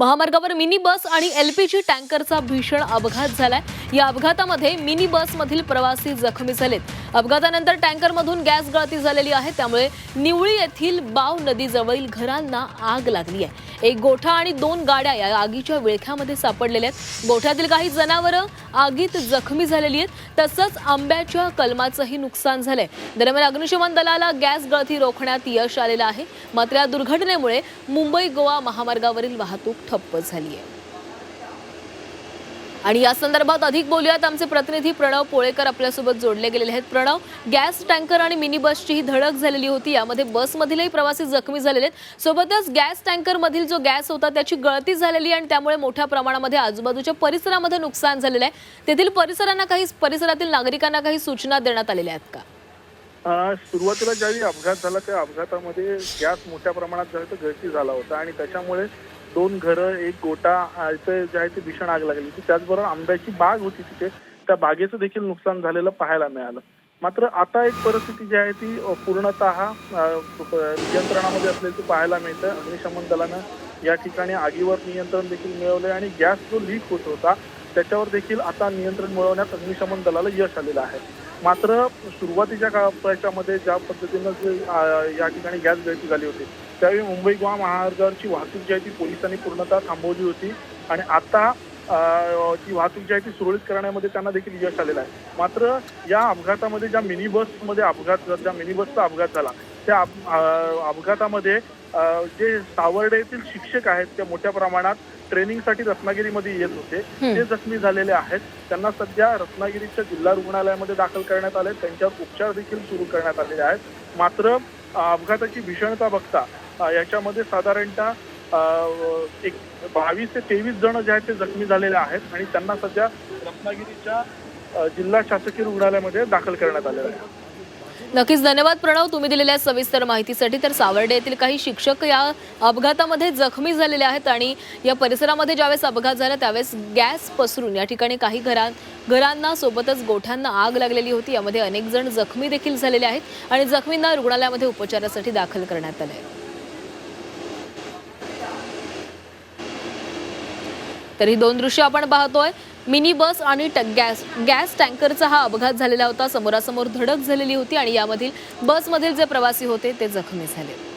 महामार्गावर mini bus आणि LPG टँकरचा भीषण अपघात झालाय. या अपघातामध्ये मिनी बसमधील प्रवासी जखमी झालेत. अपघातानंतर टँकरमधून गॅस गळती झालेली आहे. त्यामुळे निवळी येथील बाव नदीजवळील घरांना आग लागली आहे. एक गोठा आणि दोन गाड्या या आगीच्या विळख्यामध्ये सापडलेल्या आहेत. गोठ्यातील काही जनावरं आगीत जखमी झालेली आहेत. तसंच आंब्याच्या कलमाचंही नुकसान झालंय. दरम्यान अग्निशमन दलाला गॅस गळती रोखण्यात यश आलेलं आहे. मात्र या दुर्घटनेमुळे मुंबई गोवा महामार्गावरील वाहतूक ठप्प झाली आहे आणि या संदर्भात अधिक बोलूयात. आमचे प्रतिनिधी प्रणव पोळेकर आपल्यासोबत जोडले गेलेले आहेत. प्रणव गॅस टँकर आणि मिनी बसची ही धडक झालेली होती. यामध्ये बसमधीलही प्रवासी जखमी झालेले आहेत. सोबतच गॅस टँकर मधील जो गॅस होता त्याची गळती झालेली आणि त्यामुळे मोठ्या प्रमाणामध्ये आजूबाजूच्या परिसरामध्ये नुकसान झालेलं आहे. तेथील परिसरांना काही परिसरातील नागरिकांना काही सूचना देण्यात आलेल्या आहेत का? सुरुवातीला ज्यावेळी अपघात झाला त्या अपघातामध्ये गॅस मोठ्या प्रमाणात झाला तर गळती झाला होता. आणि त्याच्यामुळे दोन घरं एक गोटा जे आहे ते भीषण आग लागली होती. त्याचबरोबर आंब्याची बाग होती तिथे. त्या बागेचं देखील नुकसान झालेलं पाहायला मिळालं. मात्र आता एक परिस्थिती जी आहे ती पूर्णत पूर्णतः नियंत्रणामध्ये असल्याचं पाहायला मिळतं अग्निशमन दलानं या ठिकाणी आगीवर नियंत्रण देखील मिळवलं आणि गॅस जो लीक होत होता त्याच्यावर देखील आता नियंत्रण मिळवण्यात अग्निशमन दलाला यश आलेलं आहे. मात्र सुरुवातीच्या काळामध्ये ज्या पद्धतीनं जे या ठिकाणी गॅस गळती झाली होती त्यावेळी मुंबई गोवा महामार्गावरची वाहतूक जी आहे ती पोलिसांनी पूर्णतः थांबवली होती आणि आता ती वाहतूक जी आहे ती सुरळीत करण्यामध्ये त्यांना देखील यश आलेलं आहे. मात्र या अपघातामध्ये ज्या मिनी बसमध्ये अपघात ज्या मिनी बसचा अपघात झाला त्या अपघातामध्ये जे सावर्डे येथील शिक्षक आहेत ते मोठ्या प्रमाणात ट्रेनिंगसाठी रत्नागिरीमध्ये येत होते. ते जखमी झालेले आहेत. त्यांना सध्या रत्नागिरीच्या जिल्हा रुग्णालयामध्ये दाखल करण्यात आले त्यांच्यावर उपचार देखील सुरू करण्यात आलेले आहेत. मात्र अपघाताची भीषणता बघता याच्यामध्ये साधारणतः एक बावीस ते तेवीस जण जे आहेत ते जखमी झालेले आहेत आणि त्यांना सध्या रत्नागिरीच्या जिल्हा शासकीय रुग्णालयामध्ये दाखल करण्यात आलेलं आहे. नक्कीच धन्यवाद प्रणव तुम्ही दिलेल्या सविस्तर माहितीसाठी. तर सावर्डे येथील काही शिक्षक या अपघातामध्ये जखमी झालेले आहेत आणि या परिसरामध्ये ज्यावेळेस अपघात झाला त्यावेळेस गॅस पसरून या ठिकाणी काही घरां घरांना सोबतच गोठ्यांना आग लागलेली होती. यामध्ये अनेक जण जखमी देखील झालेले आहेत आणि जखमींना रुग्णालयामध्ये उपचारासाठी दाखल करण्यात आलं आहे. तर ही दोन दृश्य आपण पाहतोय. मिनी बस आणि ट- गॅस गॅस टँकरचा हा अपघात झालेला होता. समोरासमोर धडक झालेली होती आणि यामधील बसमधील जे प्रवासी होते ते जखमी झाले.